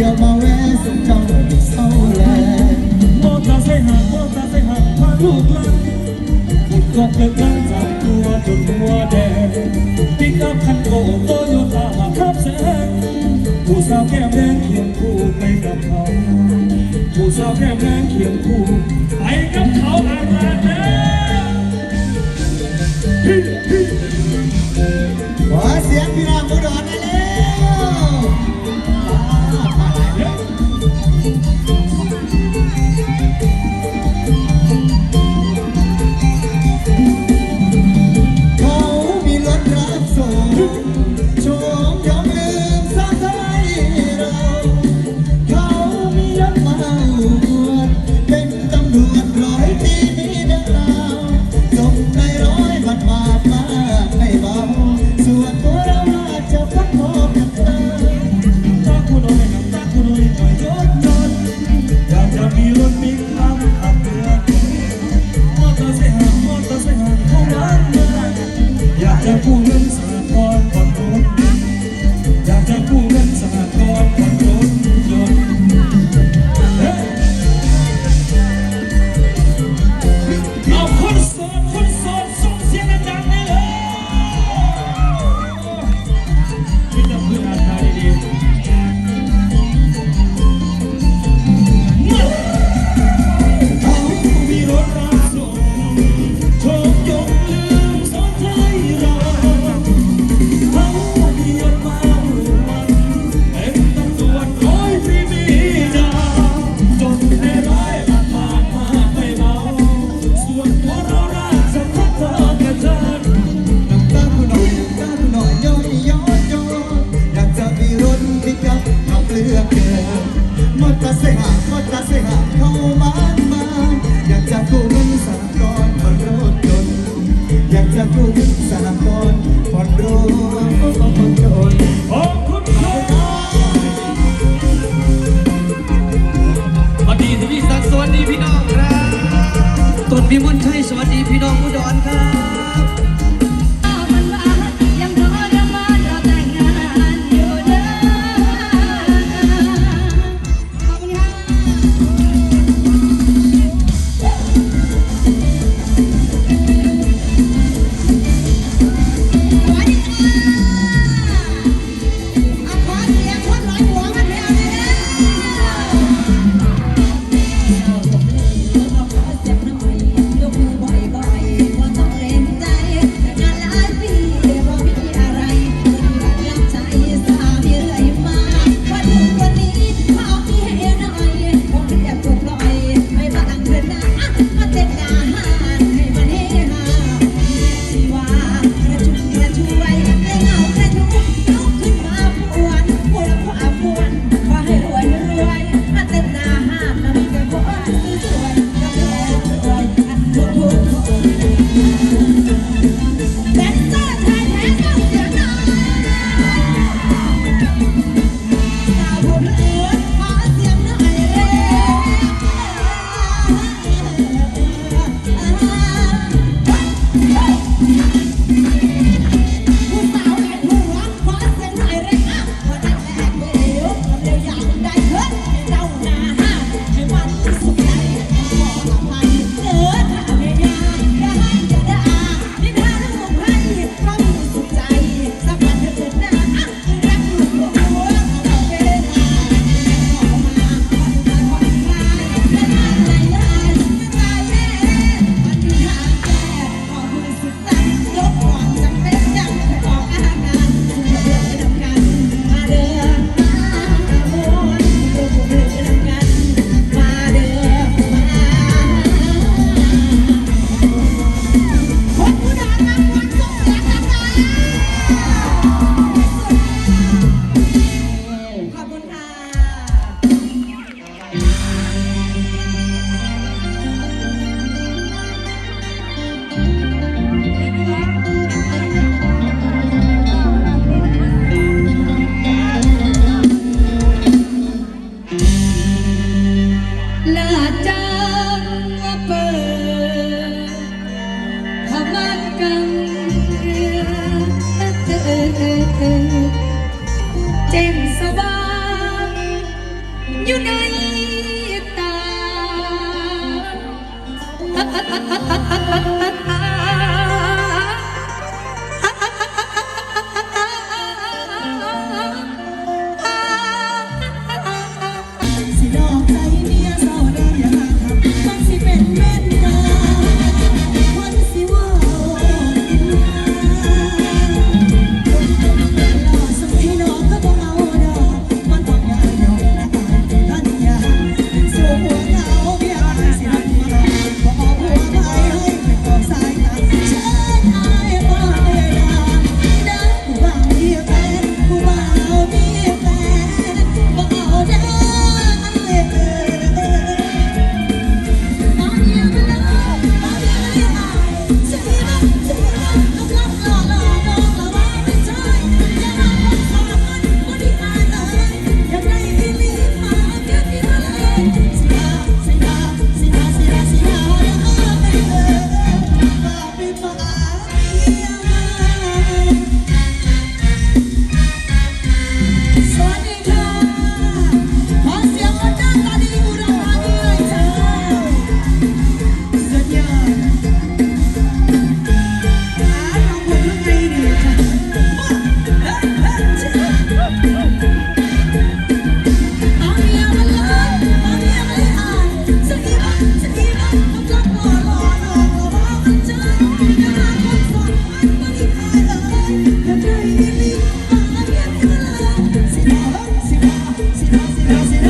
อย่มาแวะสมเจ้าไม่เศร้าแลมาใสหักมอตาใสหักาลูกลานขุดกบเกิดกลางตัวจนหัวแดงปิกอัพคันโกโตโยต้ามาครับแสงผู้สาวแก้มแดงเคียงคู่ไปกับเขาผู้สาวแก้มแดงเคียงคู่ que muertas sean, muertas ดาสิดา